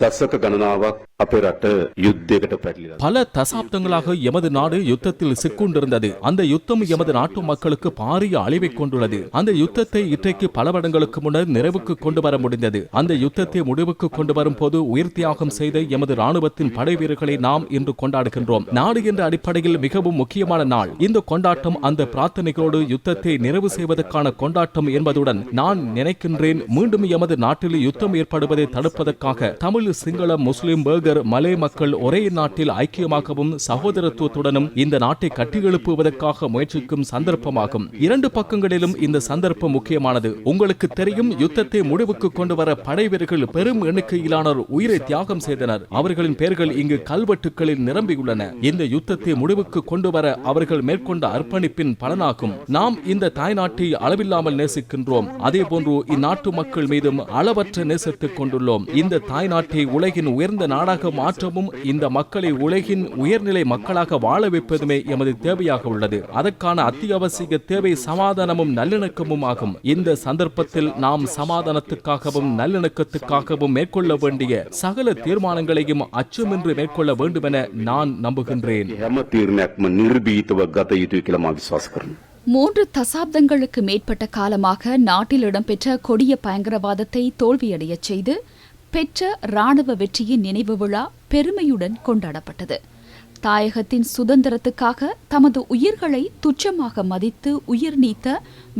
දසක ගණනාවක් අපේ රට යුද්ධයකට පැටලිලා. பல தசாப்தங்களாக எமது நாடு யுத்தத்தில் சிக்குண்டிருந்தது அந்த யுத்தம் எமது நாட்டு மக்களுக்கு பாரிய அழிவை கொண்டுள்ளது அந்த யுத்தத்தை இன்றைக்கு பல வருடங்களுக்கு முன்னர் நிறைவுக்கு கொண்டு வர முடிந்தது அந்த யுத்தத்தை முடிவுக்கு கொண்டு வரும் போது உயிர் தியாகம் செய்த எமது ராணுவத்தின் படை வீரர்களை நாம் இன்று கொண்டாடுகின்றோம் நாடு என்ற அடிப்படையில் மிகவும் முக்கியமான நாள் இந்த கொண்டாட்டம் அந்த பிரார்த்தனைகளோடு யுத்தத்தை நிறைவு செய்வதற்கான கொண்டாட்டம் என்பதுடன் நான் நினைக்கின்றேன் மீண்டும் எமது நாட்டில் யுத்தம் ஏற்படுவதை தடுப்பதற்காக Tamil Sinhala Muslim Burgher Malay மக்கள் ஒரே நாட்டில் ஐக்கியமாகவும் சகோதரத்துவத்துடனும் இந்த நாட்டை கட்டியெழுப்புவதற்காக முயற்சிக்கும் சந்தர்ப்பமாகும். இரண்டு பக்கங்களிலும் இந்த சந்தர்ப்பம் முக்கியமானது. உங்களுக்கு தெரியும் யுத்தத்தை முடிவுக்கு கொண்டு வர படை வீரர்கள் பெரும் எண்ணிக்கையிலானோர் உயிரை தியாகம் செய்தனர். அவர்களின் பெயர்கள் இங்கு கல்வெட்டுகளில் நிரம்பியுள்ளன. இந்த யுத்தத்தை முடிவுக்கு கொண்டு வர அவர்கள் மேற்கொண்ட அர்ப்பணிப்பின் பலனாகும். நாம் இந்த தாய்நாட்டை அளவில்லாமல் நேசிக்கின்றோம். அதே போன்று இந்நாட்டு மக்கள் மீதும் அளவற்ற நேசத்தை கொண்டுள்ளோம். இந்த தாய்நாட்டை தமிழகத்தை உலகின் உயர்ந்த நாடாக மாற்றவும் இந்த மக்களை உலகின் உயர்நிலை மக்களாக வாழ வைப்பதுமே எமது தேவையாக உள்ளது. அதற்கான அத்தியாவசிய தேவை சமாதானமும் நல்லிணக்கமும் ஆகும். இந்த சந்தர்ப்பத்தில் நாம் சமாதானத்துக்காகவும் நல்லிணக்கத்துக்காகவும் மேற்கொள்ள வேண்டிய சகல தீர்மானங்களையும் அச்சமின்றி மேற்கொள்ள வேண்டும் என நான் நம்புகின்றேன். மூன்று தசாப்தங்களுக்கு மேற்பட்ட காலமாக நாட்டில் இடம்பெற்ற கொடிய பயங்கரவாதத்தை தோல்வியடைய செய்து பெற்ற ராணுவ வெற்றியின் நினைவு விழா பெருமையுடன் கொண்டாடப்பட்டது. தாயகத்தின் சுதந்திரத்துக்காக தமது உயிர்களை துச்சமாக மதித்து உயிர் நீத்த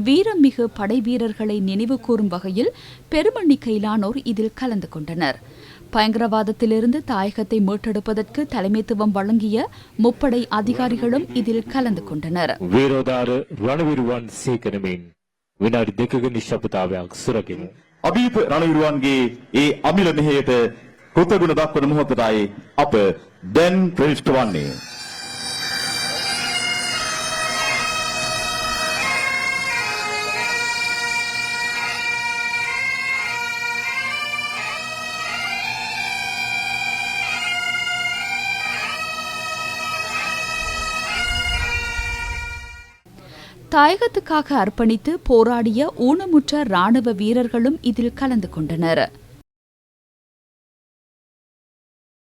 வீரமிகு படைவீரர்களை நினைவு கூறும் வகையில் பெருமண்ணிக்கையிலானோர் இதில் கலந்து கொண்டனர். பயங்கரவாதத்திலிருந்து தாயகத்தை மீட்டெடுப்பதற்கு தலைமைத்துவம் வழங்கிய முப்படை அதிகாரிகளும் இதில் கலந்து கொண்டனர். අභීත රණවිරුවන්ගේ ඒ අමිල මෙහෙයට කෘතගුණ දක්වන මොහොතටයි අප දැන් ප්‍රවිෂ්ඨ වන්නේ. தாயகத்துக்காக அர்ப்பணித்து போராடிய ஊனமுற்ற ராணுவ வீரர்களும் இதில் கலந்து கொண்டனர்.